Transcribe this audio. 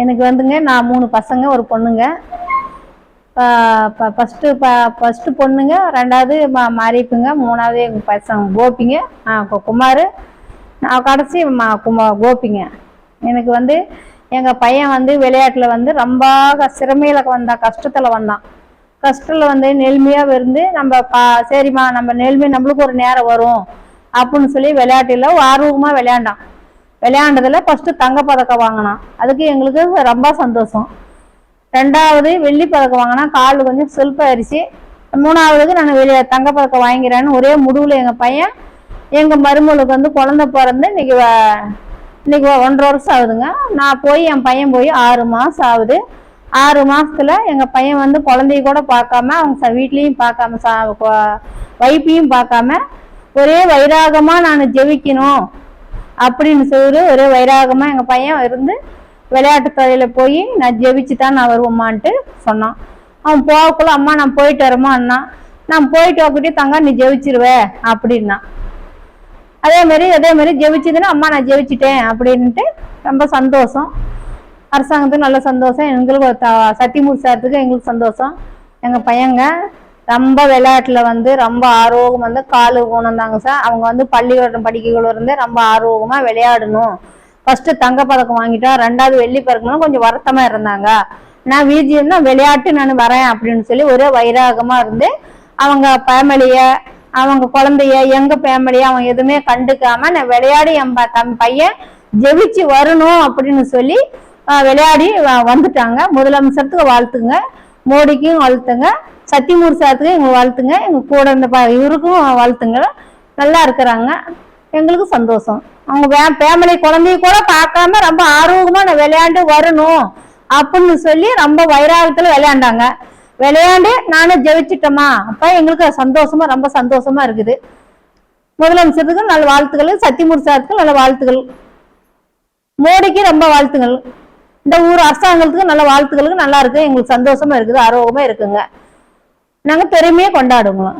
எனக்கு வந்துங்க நான் மூணு பசங்க ஒரு பொண்ணுங்க. ஃபஸ்ட்டு ஃபஸ்ட்டு பொண்ணுங்க ரெண்டாவது மா மாரியப்புங்க மூணாவது எங்கள் பசங்க கோபிங்க ஆ, குமார். நான் கடைசி மா குமா கோபிங்க. எனக்கு வந்து எங்கள் பையன் வந்து விளையாட்டில் வந்து ரொம்ப சிறமையில் வந்தான் கஷ்டத்தில் வந்தான். கஷ்டத்தில் வந்து நேர்மையாக இருந்து நம்ம பா சரிம்மா நம்ம நெல்மை நம்மளுக்கு ஒரு நேரம் வரும் அப்படின்னு சொல்லி விளையாட்டில் ஆர்வமாக விளையாண்டான். விளையாண்டதுல ஃபஸ்ட்டு தங்கப்பதக்கம் வாங்கினான் அதுக்கு எங்களுக்கு ரொம்ப சந்தோஷம். ரெண்டாவது வெள்ளி பதக்கம் வாங்கினா கால் கொஞ்சம் செல்ஃபாயிருச்சு மூணாவதுக்கு நான் வெளியே தங்கப்பதக்கம் வாங்கிறேன்னு ஒரே முடிவில் எங்கள் பையன் எங்கள் மருமகளுக்கு வந்து குழந்தை பிறந்து இன்னைக்கு வ- இன்னைக்கு ஒன்றரை வருஷம் ஆகுதுங்க. நான் போய் என் பையன் போய் ஆறு மாதம் ஆகுது. ஆறு மாதத்தில் எங்கள் பையன் வந்து குழந்தைய கூட பார்க்காம அவங்க ச வீட்லேயும் பார்க்காம சா வைப்பையும் பார்க்காம ஒரே வைராகமாக நான் ஜெபிக்கணும். அப்படின்னு சொல்லி ஒரே வைராகமாக எங்கள் பையன் இருந்து விளையாட்டு துறையில் போய் நான் ஜெபிச்சு தான் நான் வருவோம்மான்ட்டு சொன்னான். அவன் போகக்குள்ள அம்மா நான் போயிட்டு வரமா அண்ணா. நான் போயிட்டு வாக்கிட்டே தங்க நீ ஜெபிச்சிருவேன் அப்படின்னா. அதே மாதிரி அதே மாதிரி ஜெபிச்சதுன்னா அம்மா நான் ஜெபிச்சிட்டேன் அப்படின்ட்டு ரொம்ப சந்தோஷம். அரசாங்கத்துக்கு நல்ல சந்தோஷம். எங்களுக்கு ஒரு த- சத்தியமூர்த்தி சாரத்துக்கு எங்களுக்கு சந்தோஷம். எங்கள் பையங்க ரொம்ப விளையாட்டில் வந்து ரொம்ப ஆர்வம் வந்து காலு ஊனந்தாங்க சார். அவங்க வந்து பள்ளிக்கூடம் படிக்கக்குள்ள இருந்தே ரொம்ப ஆர்வமாக விளையாடணும். ஃபஸ்ட்டு தங்கப்பதக்கம் வாங்கிட்டா ரெண்டாவது வெள்ளி பதக்கம்னு கொஞ்சம் வருத்தமாக இருந்தாங்க. நான் விஜிஎம்னா விளையாட்டு நான் வரேன் அப்படின்னு சொல்லி ஒரே வைராகமாக இருந்து அவங்க ஃபேமிலியை அவங்க குழந்தைய எங்க ஃபேமிலியை அவங்க எதுவுமே கண்டுக்காம நான் விளையாடி என் ப- தம் பையன் ஜெபிச்சு வரணும் அப்படின்னு சொல்லி விளையாடி வ- வந்துட்டாங்க. முதலமைச்சரத்துக்கு வாழ்த்துங்க. மோடிக்கும் வாழ்த்துங்க. சத்தியமூர் சாத்துக்கு எங்களை வாழ்த்துங்க. எங்கள் கூட இந்த ப- இவருக்கும் வாழ்த்துங்க நல்லா இருக்கிறாங்க. எங்களுக்கு சந்தோஷம். அவங்க வே- ஃபேமிலி குழந்தைய கூட பார்க்காம ரொம்ப ஆர்வமாக நான் விளையாண்டு வரணும் அப்படின்னு சொல்லி ரொம்ப வைராகத்தில் விளையாண்டாங்க. விளையாண்டு நானும் ஜெயிச்சிட்டோமா? அப்போ எங்களுக்கு சந்தோஷமா ரொம்ப சந்தோஷமா இருக்குது. முதலமைச்சருக்கு நல்ல வாழ்த்துக்கள். சத்தியமூர் சாருக்கு நல்ல வாழ்த்துக்கள். மோடிக்கு ரொம்ப வாழ்த்துக்கள். இந்த ஊர் அரசாங்கத்துக்கு நல்ல வாழ்த்துக்களுக்கு நல்லா இருக்கு. எங்களுக்கு சந்தோஷமா இருக்குது ஆரோக்கியமா இருக்குங்க. நாங்க பெருமையாக கொண்டாடுவோம்.